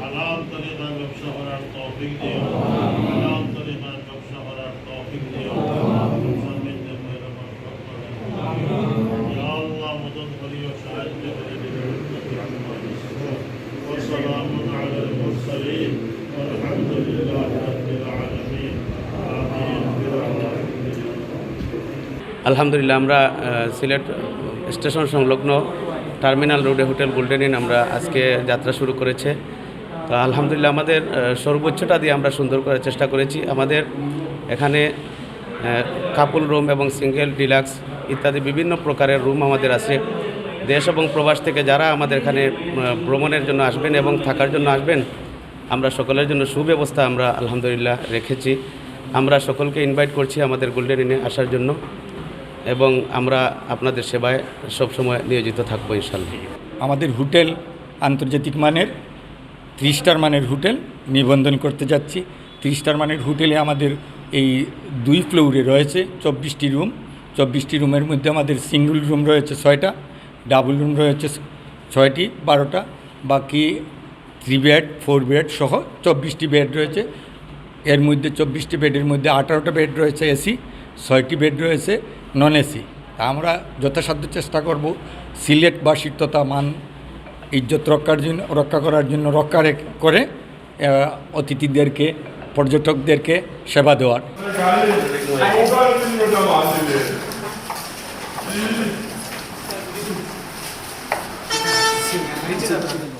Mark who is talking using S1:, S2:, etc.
S1: হালাল তরিকায় ব্যবসা করার তৌফিক দিও হালাল তরিকায় ব্যবসা করার তৌফিক দিও স্বামীদের মেহরবান করবেন ইয়া আল্লাহ মদত করিও সাহায্য করে দিও وسلام على المرسلين
S2: আলহামদুলিল্লাহ, আমরা সিলেট স্টেশন সংলগ্ন টার্মিনাল রোডে হোটেল গোল্ডেন ইন আমরা আজকে যাত্রা শুরু করেছে। তো আলহামদুলিল্লাহ, আমাদের সর্বোচ্চটা দিয়ে আমরা সুন্দর করার চেষ্টা করেছি। আমাদের এখানে কাপুল রুম এবং সিঙ্গেল ডিলাক্স ইত্যাদি বিভিন্ন প্রকারের রুম আমাদের আছে। দেশ এবং প্রবাস থেকে যারা আমাদের এখানে ভ্রমণের জন্য আসবেন এবং থাকার জন্য আসবেন, আমরা সকলের জন্য সুব্যবস্থা আমরা আলহামদুলিল্লাহ রেখেছি। আমরা সকলকে ইনভাইট করছি আমাদের গোল্ডেন ইনে আসার জন্য। এবং আমরা আপনাদের সেবায় সবসময় নিয়োজিত থাকব ইনশাল্লাহ
S3: আমাদের হোটেল আন্তর্জাতিক মানের থ্রি স্টার মানের হোটেল নিবন্ধন করতে যাচ্ছি। থ্রি স্টার মানের হোটেলে আমাদের এই দুই ফ্লোরে রয়েছে চব্বিশটি রুম। চব্বিশটি রুমের মধ্যে আমাদের সিঙ্গল রুম রয়েছে ছয়টা, ডাবল রুম রয়েছে ছয়টি, বারোটা। বাকি থ্রি বেড, ফোর বেড সহ চব্বিশটি বেড রয়েছে। এর মধ্যে চব্বিশটি বেডের মধ্যে আঠারোটা বেড রয়েছে এসি। ছয়টি বেড রয়েছে নন এসি আমরা যথাসাধ্য চেষ্টা করব সিলেট বা তথা মান ইজ্জত রক্ষার জন্য রক্ষা করার জন্য রক্ষা করে অতিথিদেরকে পর্যটকদেরকে সেবা দেওয়ার
S4: Sim, acredita.